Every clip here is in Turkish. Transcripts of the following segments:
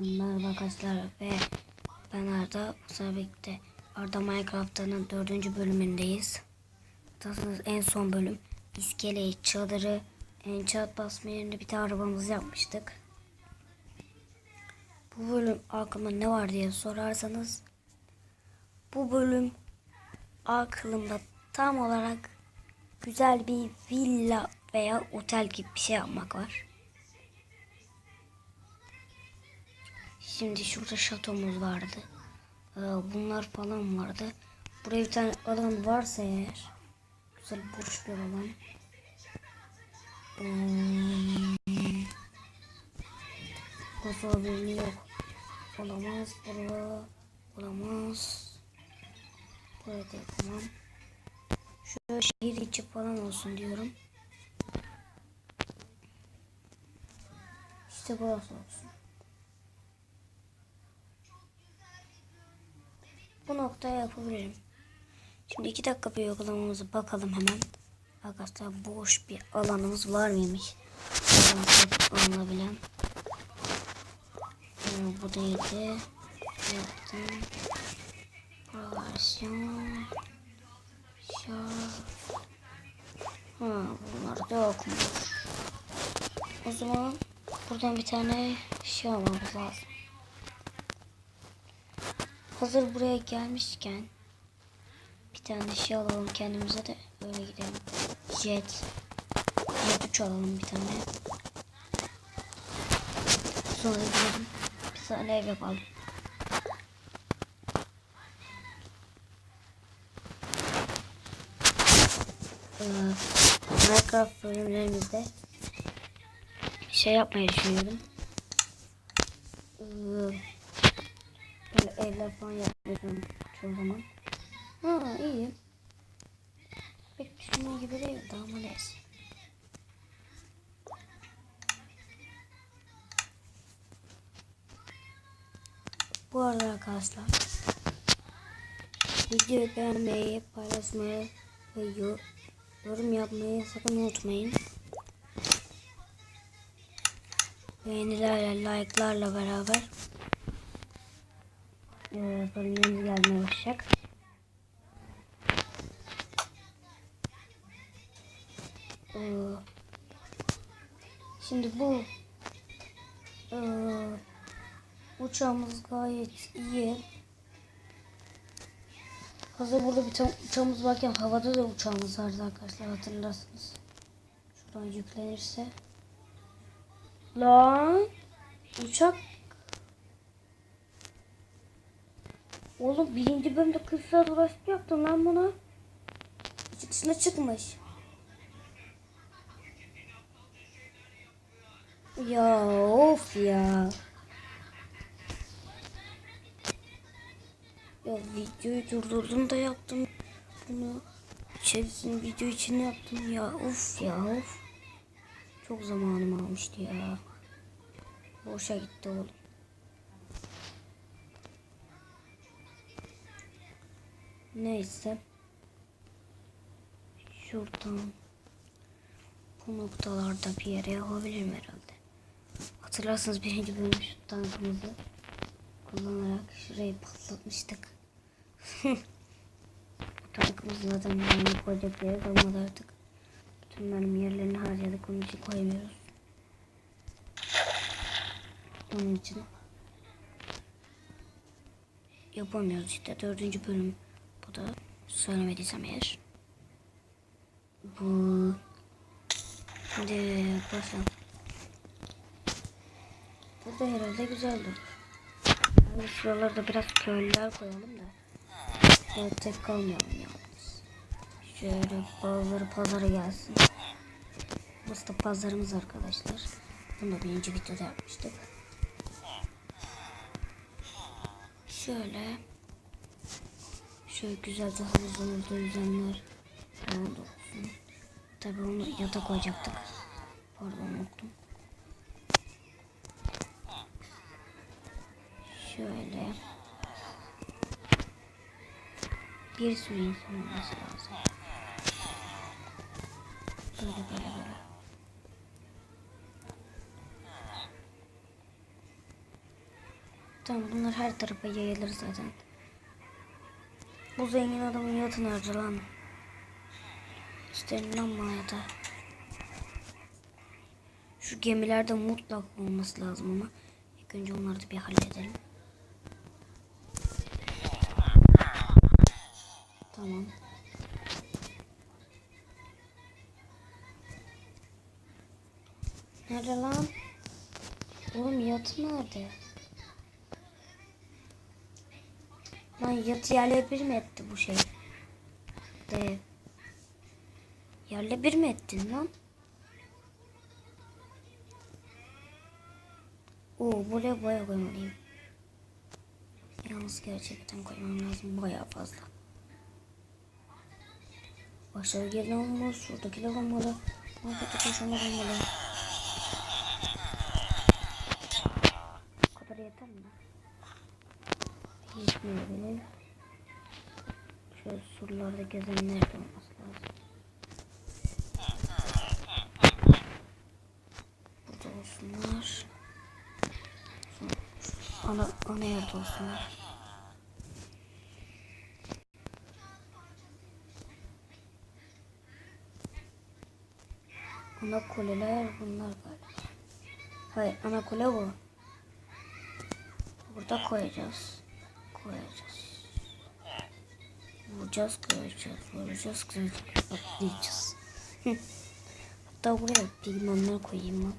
Merhaba arkadaşlar ve ben Arda. Sefer birlikte Arda Minecraft'ın dördüncü bölümündeyiz. Nasıl en son bölüm iskeleyi, çadırı, enchant basma yerine bir de arabamızı yapmıştık. Bu bölüm aklımda ne var diye sorarsanız bu bölüm aklımda tam olarak güzel bir villa veya otel gibi bir şey yapmak var. Şimdi şurada şatomuz vardı. Ee, bunlar falan vardı. Buraya bir tane alan varsa eğer güzel boş bir alan. Hmm. Kosovo birliği yok. Olamaz. Bura olamaz. Buraya da yapamam. Şöyle şehir içi falan olsun diyorum. İşte burası olsun. Bu noktaya yapabilirim. Şimdi iki dakika bir uygulamamıza bakalım hemen. Arkadaşlar boş bir alanımız var mıymış? Alınabilen. Ee, bu değildi. Yaptım. Şarj. Ha, bunlar da yokmuş. O zaman buradan bir tane şey almamız lazım. Hazır buraya gelmişken bir tane şey alalım kendimize de öyle gidelim. Jet. Jet 3 alalım bir tane. Sonra gidelim. Bir tane ev yapalım. Ee, Minecraft bölümlerimizde şey yapmayı düşünüyorum. Ee, Böyle evler falan yapıyorum çoğu zaman. Ha iyi. Pek düşündüğüm gibi değil de ama neyse. Bu arada arkadaşlar videoyu beğenmeyi, paylaşmayı ve yorum yapmayı sakın unutmayın. Beğenilerle, like'larla beraber e, gelmeye başlayacak. E, şimdi bu e, uçağımız gayet iyi. Hazır burada bir uçağımız varken havada da uçağımız vardı arkadaşlar hatırlarsınız. Şuradan yüklenirse. Lan uçak Oğlum birinci bölümde 40 saat uğraşıp yaptım lan bunu. Çıkışına çıkmış. Ya of ya. Ya videoyu durdurdum da yaptım bunu. İçerisini video için yaptım ya of ya of. Çok zamanım almıştı ya. Boşa gitti oğlum. Neyse. Şuradan bu noktalarda bir yere yapabilirim herhalde. Hatırlarsınız birinci bölüm şu tankımızı kullanarak şurayı patlatmıştık. Tankımızı zaten yanına koyacak yere kalmadı artık. Bütün mermi yerlerini harcadık onun için koymuyoruz. Onun için yapamıyoruz işte dördüncü bölüm bu da söylemediysem eğer. Bu şimdi başlayalım. Bu da herhalde güzel olur. Yani şuralarda biraz köylüler koyalım da. Böyle tek kalmayalım yalnız. Şöyle bazıları pazara gelsin. Burası da pazarımız arkadaşlar. Bunu da birinci videoda yapmıştık. Şöyle Şöyle güzel de havuzumuzda yüzenler falan da olsun. Tabi onu yata koyacaktık. Pardon unuttum. Şöyle. Bir sürü insan olması lazım. Böyle böyle böyle. Tamam bunlar her tarafa yayılır zaten. Bu zengin adamın yatı nerede lan? İsterim lan bana yatağı. Şu gemilerde mutlak olması lazım ama ilk önce onları da bir halledelim. Tamam. Nerede lan? Oğlum yatı nerede? Lan yatı yerle bir mi etti bu şey? Dev. Yerle bir mi ettin lan? Oo buraya boya koymalıyım. Yalnız gerçekten koymam lazım bayağı fazla. Başarı gelin olmalı, şuradakiler olmalı. Muhabbeti koşanlar olmalı. Bu kadar yeter mi? Yetmeyebilir. Şöyle surlarda gezenler de olması lazım. Burada olsunlar. Ana, ana yerde olsunlar. Ana kuleler bunlar galiba. Hayır ana kule bu. Burada koyacağız. Koyacağız. Vuracağız, koyacağız. Vuracağız, koyacağız. Atlayacağız. Hatta buraya pigmanlar koyayım mı?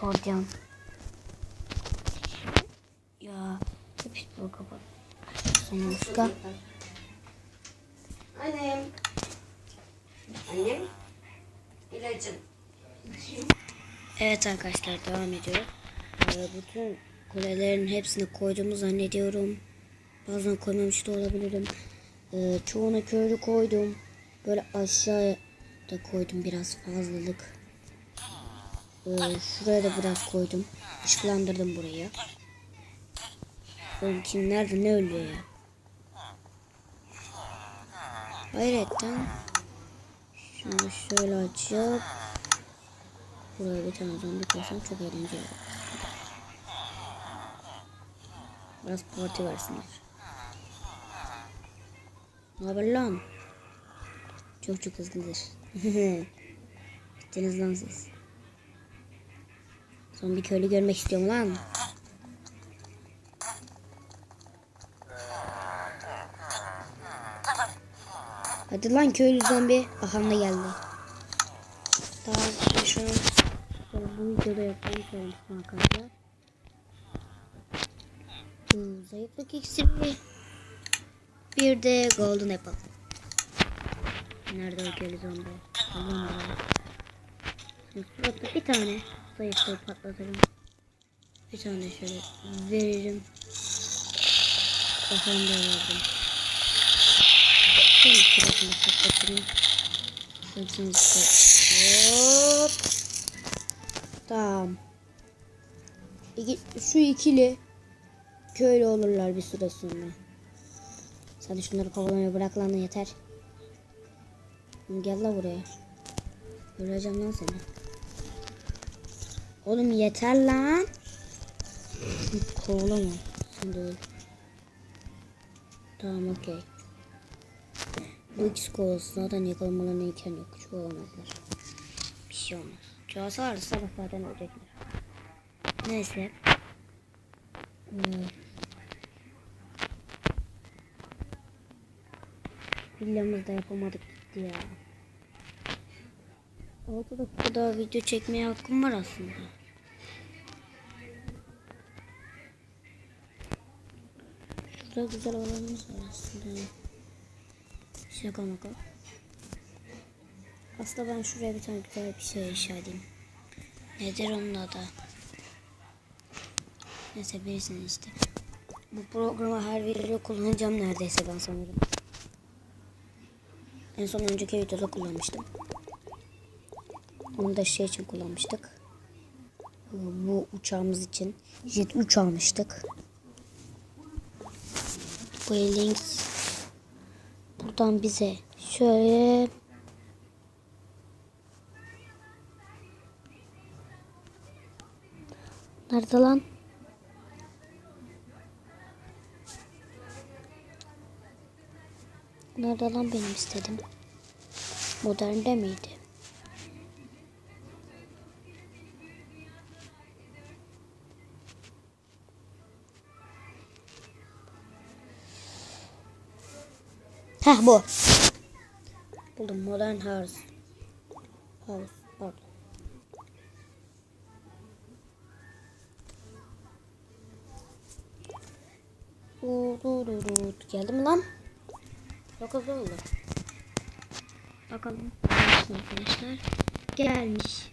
Gardiyan. Ya hep bu kapat. Sonuçta. Annem. Annem. İlacın. Evet arkadaşlar devam ediyor. Ee, bütün kulelerin hepsini koyduğumu zannediyorum. Bazen koymamış da olabilirim. Ee, çoğuna köylü koydum. Böyle aşağıya da koydum biraz fazlalık. Ee, şuraya da biraz koydum. Işıklandırdım burayı. Oğlum kim nerede ne ölüyor ya? Hayretten. Şunu şöyle açıp Buraya bir tane zombi koysam çok eğlenceli. Biraz parti versinler. Ne haber lan? Çok çok hızlıdır. Bittiniz lan siz. Zombi köylü görmek istiyorum lan. Hadi lan köylü zombi. Bakalım da geldi. Tamam şimdi şu an bu videoda yapmayı söylemiştim arkadaşlar. Bu zayıflık iksiri. Bir de golden apple. Nerede o köylü zombi? Allah'ım suratta bir tane zayıflığı patlatırım. Bir tane şöyle veririm. Kafamda verdim. Şimdi suratını patlatırım. Hepsini Hop. Tamam. İki, şu ikili köylü olurlar bir süre sonra. Sen şunları kovalamayı bırak lan yeter. Gel la buraya. Öleceğim lan seni. Oğlum yeter lan. Kovalama. Sen de öl. Tamam okey. Bu ikisi kovalasın. Zaten yakalamalarına imkan yok. Hiç kovalamazlar. Bir şey olmaz. Çoğalsalar sabah zaten ölecekler. Neyse. Hmm. Villamızda yapamadık gitti ya. Altı dakikada video çekmeye hakkım var aslında. Şurada güzel alanımız var aslında. Şaka maka. Aslında ben şuraya bir tane güzel bir şey inşa edeyim. Nedir onun adı? Neyse birisinin işte. Bu programı her videoda kullanacağım neredeyse ben sanırım. En son önceki videoda kullanmıştım. Onu da şey için kullanmıştık. Bu uçağımız için. Jet 3 almıştık. Bu link buradan bize şöyle Nerede lan? Nerede lan benim istedim? Modernde miydi? Heh bu. Buldum modern house. House. Pardon. Geldi mi lan? Hızlı oldu. Bakalım. Arkadaşlar. Gelmiş.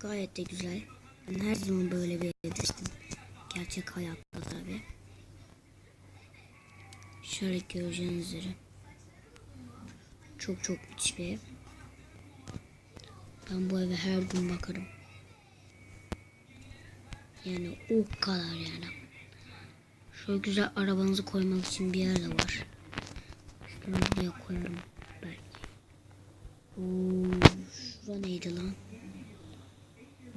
Gayet de güzel. Ben her zaman böyle bir istedim. Gerçek hayatta tabi. Şöyle göreceğiniz üzere. Çok çok müthiş bir ev. Ben bu eve her gün bakarım. Yani o kadar yani. Şöyle güzel arabanızı koymak için bir yer de var. Şunu buraya koyarım belki. Oo, şura neydi lan?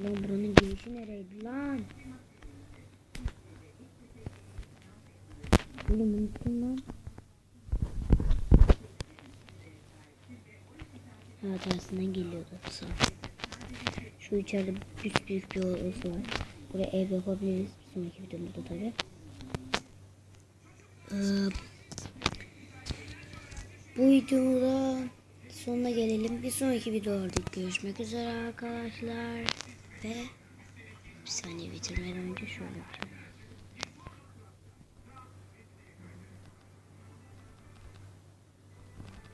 Lan buranın girişi nereydi lan? Oğlum unuttum lan. Ha tersinden geliyordu. Sağ. Şu içeride büyük büyük bir odası var. Buraya ev yapabiliriz. Bir sonraki videomuzda tabii. Ee, bu videoda sonuna gelelim. Bir sonraki videolarda görüşmek üzere arkadaşlar. Ve bir saniye bitirmeden önce şöyle yapacağım.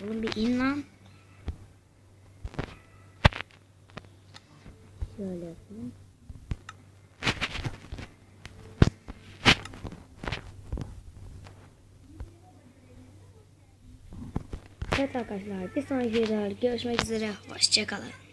Oğlum bir in lan. Şöyle yapayım. Evet arkadaşlar bir sonraki videoda görüşmek üzere. Hoşçakalın.